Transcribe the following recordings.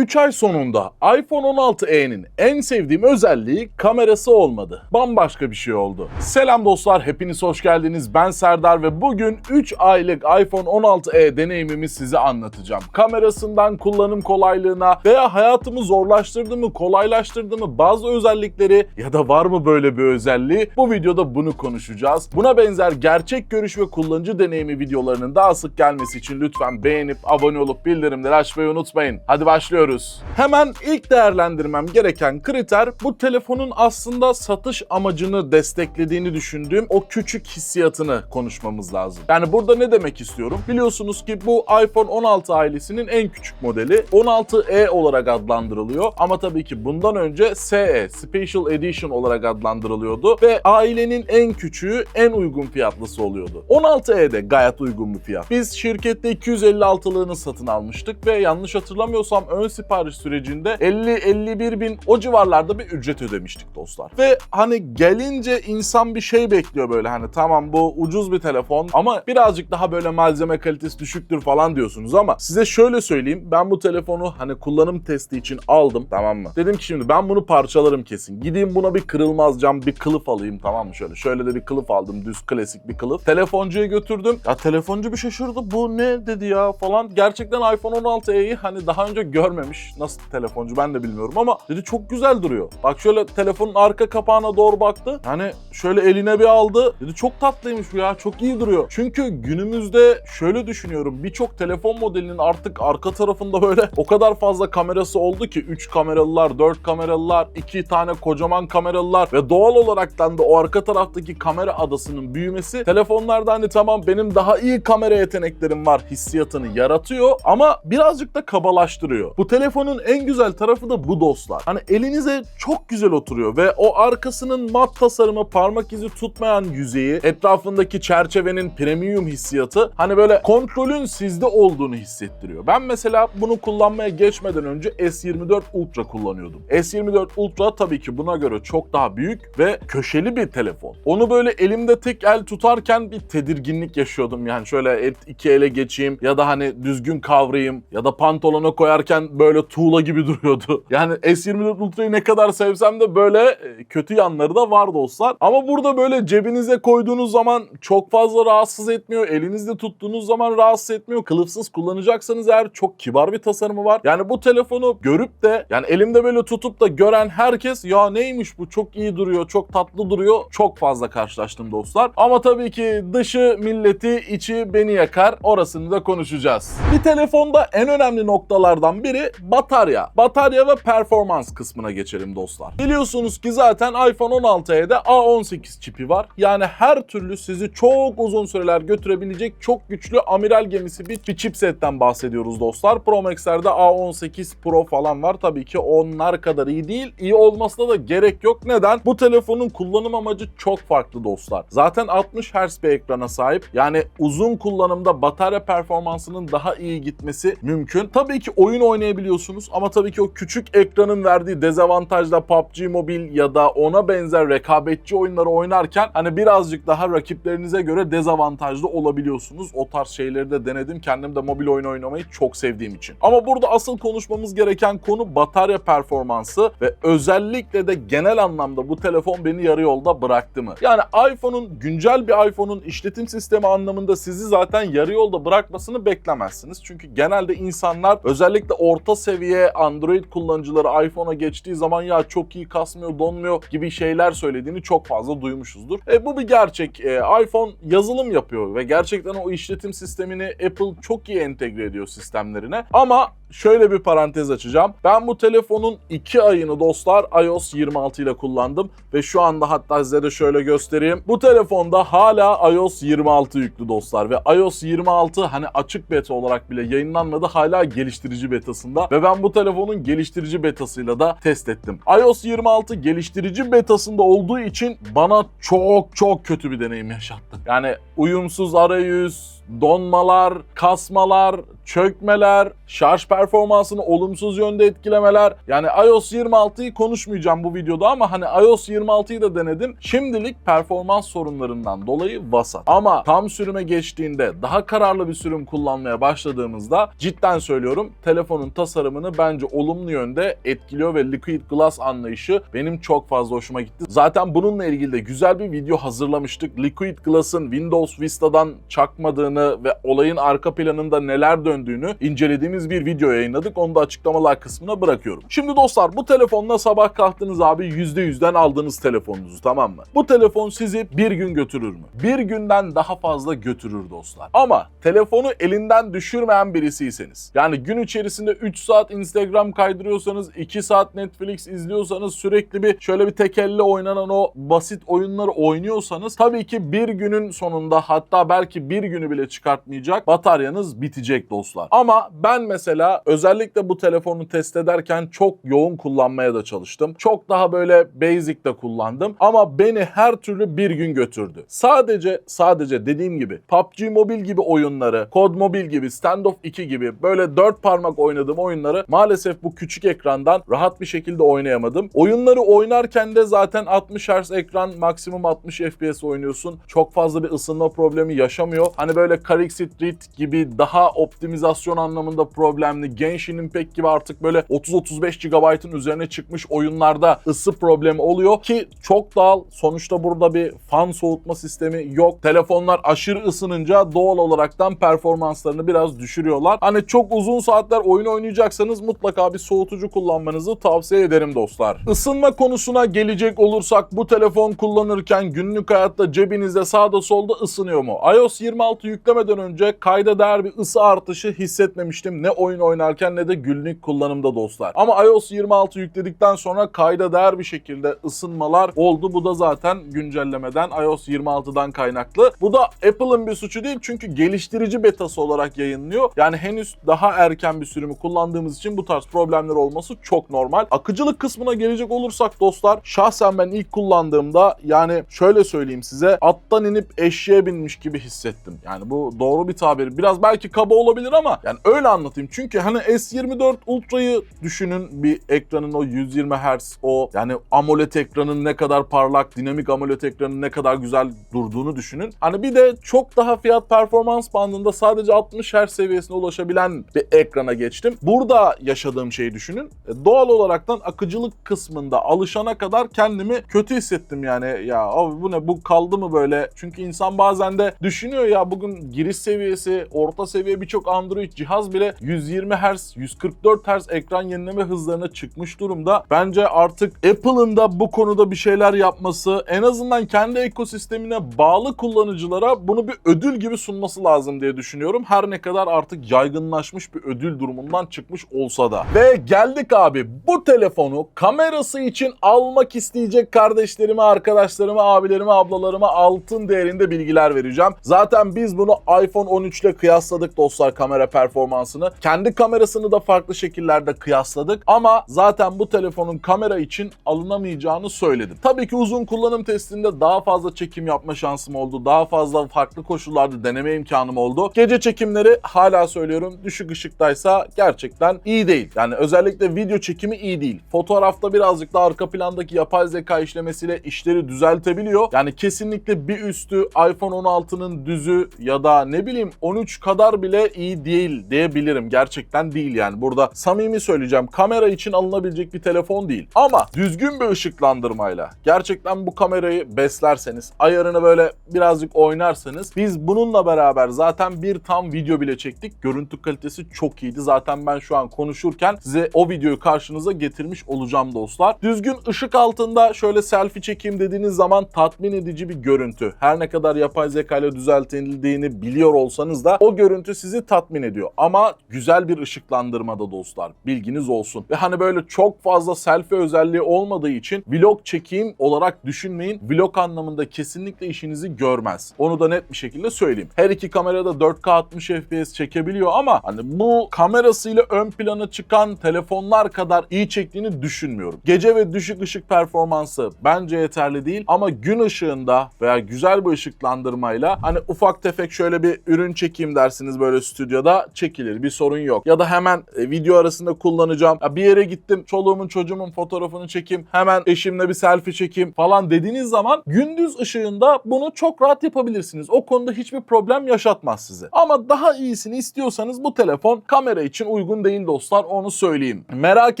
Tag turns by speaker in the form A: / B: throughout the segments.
A: 3 ay sonunda iPhone 16e'nin en sevdiğim özelliği kamerası olmadı. Bambaşka bir şey oldu. Selam dostlar, hepiniz hoş geldiniz. Ben Serdar ve bugün 3 aylık iPhone 16e deneyimimi size anlatacağım. Kamerasından kullanım kolaylığına veya hayatımı zorlaştırdı mı, kolaylaştırdı mı bazı özellikleri ya da var mı böyle bir özelliği bu videoda bunu konuşacağız. Buna benzer gerçek görüş ve kullanıcı deneyimi videolarının daha sık gelmesi için lütfen beğenip abone olup bildirimleri açmayı unutmayın. Hadi başlıyoruz. Hemen ilk değerlendirmem gereken kriter bu telefonun aslında satış amacını desteklediğini düşündüğüm o küçük hissiyatını konuşmamız lazım. Yani burada ne demek istiyorum? Biliyorsunuz ki bu iPhone 16 ailesinin en küçük modeli 16e olarak adlandırılıyor ama tabii ki bundan önce SE Special Edition olarak adlandırılıyordu ve ailenin en küçüğü en uygun fiyatlısı oluyordu. 16e de gayet uygun bir fiyat. Biz şirkette 256'lığını satın almıştık ve yanlış hatırlamıyorsam ön sipariş sürecinde 50-51 bin o civarlarda bir ücret ödemiştik dostlar. Ve hani gelince insan bir şey bekliyor böyle hani tamam bu ucuz bir telefon ama birazcık daha böyle malzeme kalitesi düşüktür falan diyorsunuz ama size şöyle söyleyeyim ben bu telefonu hani kullanım testi için aldım tamam mı? Dedim ki şimdi ben bunu parçalarım kesin. Gideyim buna bir kırılmaz cam bir kılıf alayım tamam mı şöyle. Şöyle de bir kılıf aldım düz klasik bir kılıf. Telefoncuya götürdüm. Ya telefoncu bir şaşırdı bu ne dedi ya falan. Gerçekten iPhone 16e'yi hani daha önce görmemiş. Nasıl telefoncu ben de bilmiyorum ama dedi çok güzel duruyor. Bak şöyle telefonun arka kapağına doğru baktı. Yani şöyle eline bir aldı. Dedi çok tatlıymış bu ya çok iyi duruyor. Çünkü günümüzde şöyle düşünüyorum birçok telefon modelinin artık arka tarafında böyle o kadar fazla kamerası oldu ki 3 kameralılar, 4 kameralılar, 2 tane kocaman kameralılar ve doğal olaraktan da o arka taraftaki kamera adasının büyümesi telefonlarda hani tamam benim daha iyi kamera yeteneklerim var hissiyatını yaratıyor ama birazcık da kabalaştırıyor. Bu telefonun en güzel tarafı da bu dostlar. Hani elinize çok güzel oturuyor ve o arkasının mat tasarımı, parmak izi tutmayan yüzeyi, etrafındaki çerçevenin premium hissiyatı hani böyle kontrolün sizde olduğunu hissettiriyor. Ben mesela bunu kullanmaya geçmeden önce S24 Ultra kullanıyordum. S24 Ultra tabii ki buna göre çok daha büyük ve köşeli bir telefon. Onu böyle elimde tek el tutarken bir tedirginlik yaşıyordum yani şöyle et, iki ele geçeyim ya da hani düzgün kavrayayım ya da pantolona koyarken böyle tuğla gibi duruyordu. Yani S24 Ultra'yı ne kadar sevsem de böyle e, kötü yanları da var dostlar. Ama burada böyle cebinize koyduğunuz zaman çok fazla rahatsız etmiyor. Elinizde tuttuğunuz zaman rahatsız etmiyor. Kılıfsız kullanacaksanız eğer çok kibar bir tasarımı var. Yani bu telefonu görüp de yani elimde böyle tutup da gören herkes ya neymiş bu çok iyi duruyor, çok tatlı duruyor. Çok fazla karşılaştım dostlar. Ama tabii ki dışı milleti, içi beni yakar. Orasını da konuşacağız. Bir telefonda en önemli noktalardan biri batarya. Batarya ve performans kısmına geçelim dostlar. Biliyorsunuz ki zaten iPhone 16'ya da A18 çipi var. Yani her türlü sizi çok uzun süreler götürebilecek çok güçlü amiral gemisi bir, bir chipsetten bahsediyoruz dostlar. Pro Max'lerde A18 Pro falan var. Tabii ki onlar kadar iyi değil. İyi olmasına da gerek yok. Neden? Bu telefonun kullanım amacı çok farklı dostlar. Zaten 60 Hz bir ekrana sahip. Yani uzun kullanımda batarya performansının daha iyi gitmesi mümkün. Tabii ki oyun oynayabiliyorsunuz ama tabii ki o küçük ekranın verdiği dezavantajla PUBG Mobile ya da ona benzer rekabetçi oyunları oynarken hani birazcık daha rakiplerinize göre dezavantajlı olabiliyorsunuz. O tarz şeyleri de denedim. Kendim de mobil oyun oynamayı çok sevdiğim için. Ama burada asıl konuşmamız gereken konu batarya performansı ve özellikle de genel anlamda bu telefon beni yarı yolda bıraktı mı? Yani iPhone'un güncel bir iPhone'un işletim sistemi anlamında sizi zaten yarı yolda bırakmasını beklemezsiniz. Çünkü genelde insanlar özellikle orta seviye Android kullanıcıları iPhone'a geçtiği zaman ya çok iyi kasmıyor, donmuyor gibi şeyler söylediğini çok fazla duymuşuzdur. E, bu bir gerçek. E, iPhone yazılım yapıyor ve gerçekten o işletim sistemini Apple çok iyi entegre ediyor sistemlerine. Ama şöyle bir parantez açacağım. Ben bu telefonun 2 ayını dostlar iOS 26 ile kullandım ve şu anda hatta size de şöyle göstereyim. Bu telefonda hala iOS 26 yüklü dostlar ve iOS 26 hani açık beta olarak bile yayınlanmadı hala geliştirici betasında ve ben bu telefonun geliştirici betasıyla da test ettim. iOS 26 geliştirici betasında olduğu için bana çok çok kötü bir deneyim yaşattı. Yani uyumsuz arayüz, donmalar, kasmalar, çökmeler, şarj performansını olumsuz yönde etkilemeler. Yani iOS 26'yı konuşmayacağım bu videoda ama hani iOS 26'yı da denedim. Şimdilik performans sorunlarından dolayı vasat. Ama tam sürüme geçtiğinde daha kararlı bir sürüm kullanmaya başladığımızda cidden söylüyorum telefonun tasarımını bence olumlu yönde etkiliyor ve Liquid Glass anlayışı benim çok fazla hoşuma gitti. Zaten bununla ilgili de güzel bir video hazırlamıştık. Liquid Glass'ın Windows Vista'dan çakmadığını ve olayın arka planında neler döndüğünü incelediğimiz bir video yayınladık. Onu da açıklamalar kısmına bırakıyorum. Şimdi dostlar bu telefonla sabah kalktınız abi %100'den aldığınız telefonunuzu tamam mı? Bu telefon sizi bir gün götürür mü? Bir günden daha fazla götürür dostlar. Ama telefonu elinden düşürmeyen birisiyseniz yani gün içerisinde 3 saat Instagram kaydırıyorsanız 2 saat Netflix izliyorsanız sürekli bir şöyle bir tek elle oynanan o basit oyunları oynuyorsanız tabii ki bir günün sonunda hatta belki bir günü bile çıkartmayacak bataryanız bitecek dostlar. Ama ben mesela özellikle bu telefonu test ederken çok yoğun kullanmaya da çalıştım. Çok daha böyle basic de kullandım ama beni her türlü bir gün götürdü. Sadece sadece dediğim gibi PUBG Mobile gibi oyunları, Code Mobile gibi, Standoff 2 gibi böyle dört parmak oynadığım oyunları maalesef bu küçük ekrandan rahat bir şekilde oynayamadım. Oyunları oynarken de zaten 60 Hz ekran maksimum 60 FPS oynuyorsun. Çok fazla bir ısınma problemi yaşamıyor. Hani böyle Carrick Street gibi daha optimizasyon anlamında problemli, Genshin Impact gibi artık böyle 30-35 GB'ın üzerine çıkmış oyunlarda ısı problemi oluyor ki çok doğal. Sonuçta burada bir fan soğutma sistemi yok. Telefonlar aşırı ısınınca doğal olaraktan performanslarını biraz düşürüyorlar. Hani çok uzun saatler oyun oynayacaksanız mutlaka bir soğutucu kullanmanızı tavsiye ederim dostlar. Isınma konusuna gelecek olursak bu telefon kullanırken günlük hayatta cebinizde sağda solda ısınıyor mu? iOS 26 yüklemeden önce kayda değer bir ısı artışı hissetmemiştim. Ne oyun oynarken ne de günlük kullanımda dostlar. Ama iOS 26 yükledikten sonra kayda değer bir şekilde ısınmalar oldu. Bu da zaten güncellemeden iOS 26'dan kaynaklı. Bu da Apple'ın bir suçu değil çünkü geliştirici betası olarak yayınlıyor. Yani henüz daha erken bir sürümü kullandığımız için bu tarz problemler olması çok normal. Akıcılık kısmına gelecek olursak dostlar şahsen ben ilk kullandığımda yani şöyle söyleyeyim size attan inip eşeğe binmiş gibi hissettim. Yani bu doğru bir tabir. Biraz belki kaba olabilir ama yani öyle anlatayım. Çünkü hani S24 Ultra'yı düşünün bir ekranın o 120 Hz o yani AMOLED ekranın ne kadar parlak, dinamik AMOLED ekranın ne kadar güzel durduğunu düşünün. Hani bir de çok daha fiyat performans bandında sadece 60 Hz seviyesine ulaşabilen bir ekrana geçtim. Burada yaşadığım şeyi düşünün. E, Doğal olaraktan akıcılık kısmında alışana kadar kendimi kötü hissettim yani. Ya abi bu ne bu kaldı mı böyle? Çünkü insan bazen de düşünüyor ya bugün giriş seviyesi, orta seviye birçok Android cihaz bile 120 Hz, 144 Hz ekran yenileme hızlarına çıkmış durumda. Bence artık Apple'ın da bu konuda bir şeyler yapması, en azından kendi ekosistemine bağlı kullanıcılara bunu bir ödül gibi sunması lazım diye düşünüyorum. Her ne kadar artık yaygınlaşmış bir ödül durumundan çıkmış olsa da. Ve geldik abi bu telefonu kamerası için almak isteyecek kardeşlerime, arkadaşlarıma, abilerime, ablalarıma altın değerinde bilgiler vereceğim. Zaten biz bunu iPhone 13 ile kıyasladık dostlar kamera performansını. Kendi kamerasını da farklı şekillerde kıyasladık ama zaten bu telefonun kamera için alınamayacağını söyledim. Tabii ki uzun kullanım testinde daha fazla çekim yapma şansım oldu. Daha fazla farklı koşullarda deneme imkanım oldu. Gece çekimleri hala söylüyorum düşük ışıktaysa gerçekten iyi değil. Yani özellikle video çekimi iyi değil. Fotoğrafta birazcık da arka plandaki yapay zeka işlemesiyle işleri düzeltebiliyor. Yani kesinlikle bir üstü iPhone 16'nın düzü ya da ne bileyim 13 kadar bile iyi değil diyebilirim. Gerçekten değil yani. Burada samimi söyleyeceğim. Kamera için alınabilecek bir telefon değil. Ama düzgün bir ışıklandırmayla gerçekten bu kamerayı beslerseniz, ayarını böyle birazcık oynarsanız biz bununla beraber zaten bir tam video bile çektik. Görüntü kalitesi çok iyiydi. Zaten ben şu an konuşurken size o videoyu karşınıza getirmiş olacağım dostlar. Düzgün ışık altında şöyle selfie çekeyim dediğiniz zaman tatmin edici bir görüntü. Her ne kadar yapay zeka ile düzeltildiğini biliyor olsanız da o görüntü sizi tatmin ediyor. Ama güzel bir ışıklandırmada dostlar. Bilginiz olsun. Ve hani böyle çok fazla selfie özelliği olmadığı için vlog çekeyim olarak düşünmeyin. Vlog anlamında kesinlikle işinizi görmez. Onu da net bir şekilde söyleyeyim. Her iki kamerada 4K 60 FPS çekebiliyor ama hani bu kamerasıyla ön plana çıkan telefonlar kadar iyi çektiğini düşünmüyorum. Gece ve düşük ışık performansı bence yeterli değil ama gün ışığında veya güzel bir ışıklandırmayla hani ufak tefek şöyle bir ürün çekeyim dersiniz böyle stüdyoda çekilir bir sorun yok. Ya da hemen e, video arasında kullanacağım. Ya bir yere gittim çoluğumun çocuğumun fotoğrafını çekeyim. Hemen eşimle bir selfie çekeyim falan dediğiniz zaman gündüz ışığında bunu çok rahat yapabilirsiniz. O konuda hiçbir problem yaşatmaz size. Ama daha iyisini istiyorsanız bu telefon kamera için uygun değil dostlar onu söyleyeyim. Merak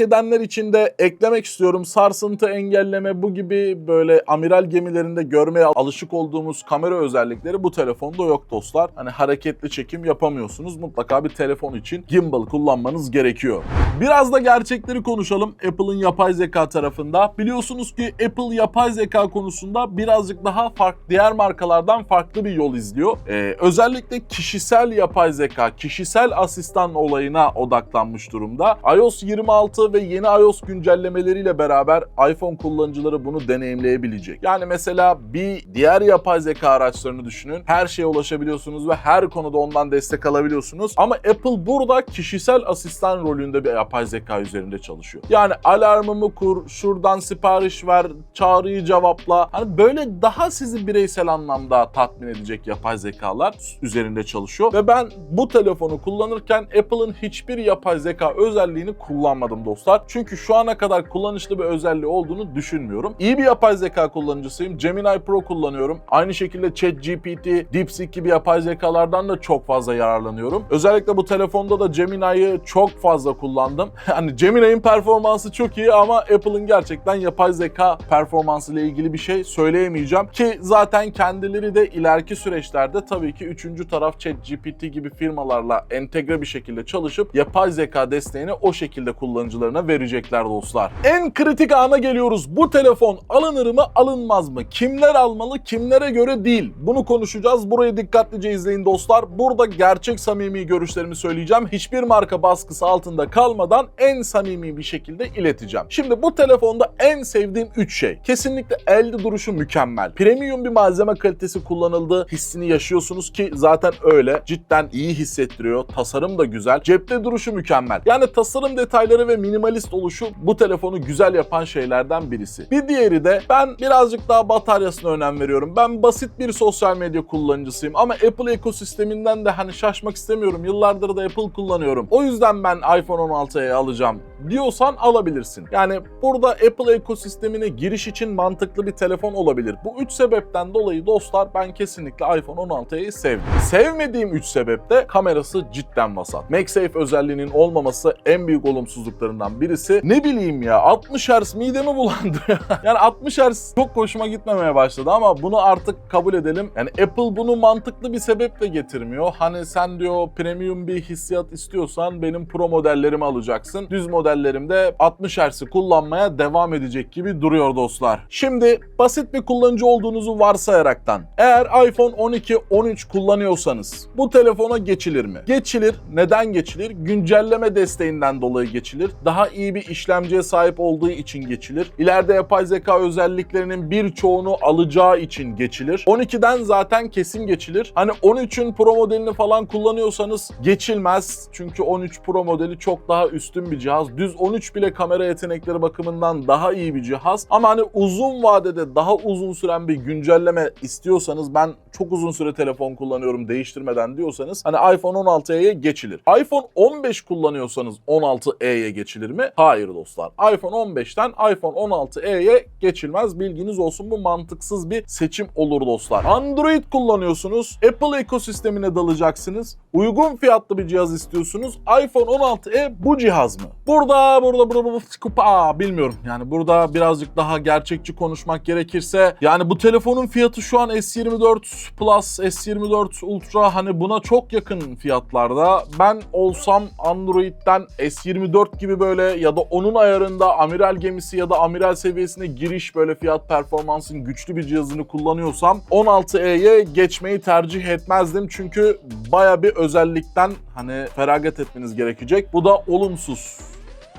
A: edenler için de eklemek istiyorum. Sarsıntı engelleme bu gibi böyle amiral gemilerinde görmeye alışık olduğumuz kamera özellikleri bu telefonda yok dostlar. Hani hareketli çekim yapamıyorsunuz. Mutlaka bir telefon için gimbal kullanmanız gerekiyor. Biraz da gerçekleri konuşalım Apple'ın yapay zeka tarafında. Biliyorsunuz ki Apple yapay zeka konusunda birazcık daha farklı diğer markalardan farklı bir yol izliyor. Ee, özellikle kişisel yapay zeka, kişisel asistan olayına odaklanmış durumda. iOS 26 ve yeni iOS güncellemeleriyle beraber iPhone kullanıcıları bunu deneyimleyebilecek. Yani mesela bir diğer yapay zeka araçlarını düşünün. Her şeye ulaşabiliyorsunuz ve her konuda ondan destek alabiliyorsunuz. Ama Apple burada kişisel asistan rolünde bir yapay zeka üzerinde çalışıyor. Yani alarmımı kur, şuradan sipariş ver, çağrıyı cevapla. Hani böyle daha sizi bireysel anlamda tatmin edecek yapay zekalar üzerinde çalışıyor. Ve ben bu telefonu kullanırken Apple'ın hiçbir yapay zeka özelliğini kullanmadım dostlar. Çünkü şu ana kadar kullanışlı bir özelliği olduğunu düşünmüyorum. İyi bir yapay zeka kullanıcısıyım. Gemini Pro kullanıyorum. Aynı şekilde ChatGPT, DeepSeek gibi yapay zekalardan da çok fazla yararlanıyorum. Özellikle bu telefonda da Gemini'yi çok fazla kullandım. Hani Gemini'nin performansı çok iyi ama Apple'ın gerçekten yapay zeka performansı ile ilgili bir şey söyleyemeyeceğim. Ki zaten kendileri de ileriki süreçlerde tabii ki üçüncü taraf ChatGPT gibi firmalarla entegre bir şekilde çalışıp yapay zeka desteğini o şekilde kullanıcılarına verecekler dostlar. En kritik ana geliyoruz. Bu telefon alınır mı alınmaz mı? Kimler almalı kimlere göre değil. Bunu konuşacağız. Burayı dikkatlice izleyin dostlar. Burada gerçek samimi görüşlerimi söyleyeceğim. Hiçbir marka baskısı altında kalmadan en samimi bir şekilde ileteceğim. Şimdi bu telefonda en sevdiğim 3 şey. Kesinlikle elde duruşu mükemmel. Premium bir malzeme kalitesi kullanıldı. Hissini yaşıyorsunuz ki zaten öyle. Cidden iyi hissettiriyor. Tasarım da güzel. Cepte duruşu mükemmel. Yani tasarım detayları ve minimalist oluşu bu telefonu güzel yapan şeylerden birisi. Bir diğeri de ben birazcık daha bataryasına önem veriyorum. Ben basit bir sosyal medya kullanıcısıyım ama Apple ekosisteminden de hani şaşmak istemiyorum. Yıllardır da Apple kullanıyorum. O yüzden ben iPhone 16'ya alacağım diyorsan alabilirsin. Yani burada Apple ekosistemine giriş için mantıklı bir telefon olabilir. Bu üç sebepten dolayı dostlar ben kesinlikle iPhone 16'yı sevdim. Sevmediğim üç sebep de kamerası cidden vasat. MagSafe özelliğinin olmaması en büyük olumsuzluklarından birisi. Ne bileyim ya 60 Hz midemi bulandırıyor. yani 60 Hz çok hoşuma gitmemeye başladı ama bunu artık kabul edelim. Yani Apple bunu mantıklı bir sebeple getirmiyor. Hani sen diyor premium bir hissiyat istiyorsan benim pro modellerimi alacaksın. Düz modellerimde 60 Hz'i kullanmaya devam edecek gibi duruyor dostlar. Şimdi basit bir kullanıcı olduğunuzu varsayaraktan eğer iPhone 12, 13 kullanıyorsanız bu telefona geçilir mi? Geçilir. Neden geçilir? Güncelleme desteğinden dolayı geçilir. Daha iyi bir işlemciye sahip olduğu için geçilir. İleride yapay zeka özelliklerinin birçoğunu alacağı için geçilir. 12'den zaten kesin geçilir. Hani 13'ün Pro modelini falan kullanıyorsanız geçilmez. Çünkü 13 Pro modeli çok daha üstün bir cihaz. Düz 13 bile kamera yetenekleri bakımından daha iyi bir cihaz. Ama hani uzun vadede daha uzun süren bir güncelleme istiyorsanız ben çok uzun süre telefon kullanıyorum değiştirmeden diyorsanız hani iPhone 16'ya geçilir. iPhone 15 kullanıyorsanız 16e'ye geçilir mi? Hayır dostlar. iPhone 15'ten iPhone 16e'ye geçilmez. Bilginiz olsun bu mantıksız bir seçim olur dostlar. Android kullanıyorsunuz. Apple ekosistemine dalacaksınız. Uygun fiyatlı bir cihaz istiyorsunuz. iPhone 16e bu cihaz mı? Burada burada burada, burada Aa, bilmiyorum. Yani burada birazcık daha gerçekçi konuşmak gerekirse yani bu telefonun fiyatı şu an S24 Plus, S24 Ultra hani buna çok yakın fiyatlarda. Ben olsam Android'den S24 gibi böyle ya da onun ayarında amiral gemisi ya da amiral seviyesine giriş böyle fiyat performansın güçlü bir cihazını kullanıyorsam 16e'ye geçmeyi tercih etmezdim. Çünkü baya bir özellikten hani feragat etmeniz gerekecek. Bu da olumsuz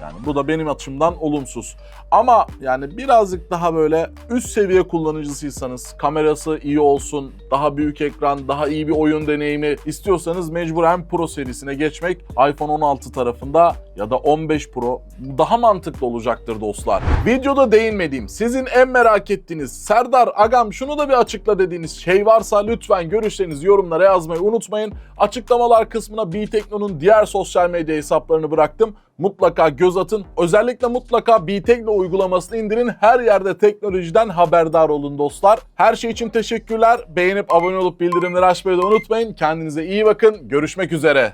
A: Yani bu da benim açımdan olumsuz. Ama yani birazcık daha böyle üst seviye kullanıcısıysanız, kamerası iyi olsun, daha büyük ekran, daha iyi bir oyun deneyimi istiyorsanız mecburen Pro serisine geçmek iPhone 16 tarafında ya da 15 Pro daha mantıklı olacaktır dostlar. Videoda değinmediğim, sizin en merak ettiğiniz Serdar Agam şunu da bir açıkla dediğiniz şey varsa lütfen görüşlerinizi yorumlara yazmayı unutmayın. Açıklamalar kısmına B-Tekno'nun diğer sosyal medya hesaplarını bıraktım. Mutlaka göz atın. Özellikle mutlaka B-Tekno uygulamasını indirin. Her yerde teknolojiden haberdar olun dostlar. Her şey için teşekkürler. Beğenip abone olup bildirimleri açmayı da unutmayın. Kendinize iyi bakın. Görüşmek üzere.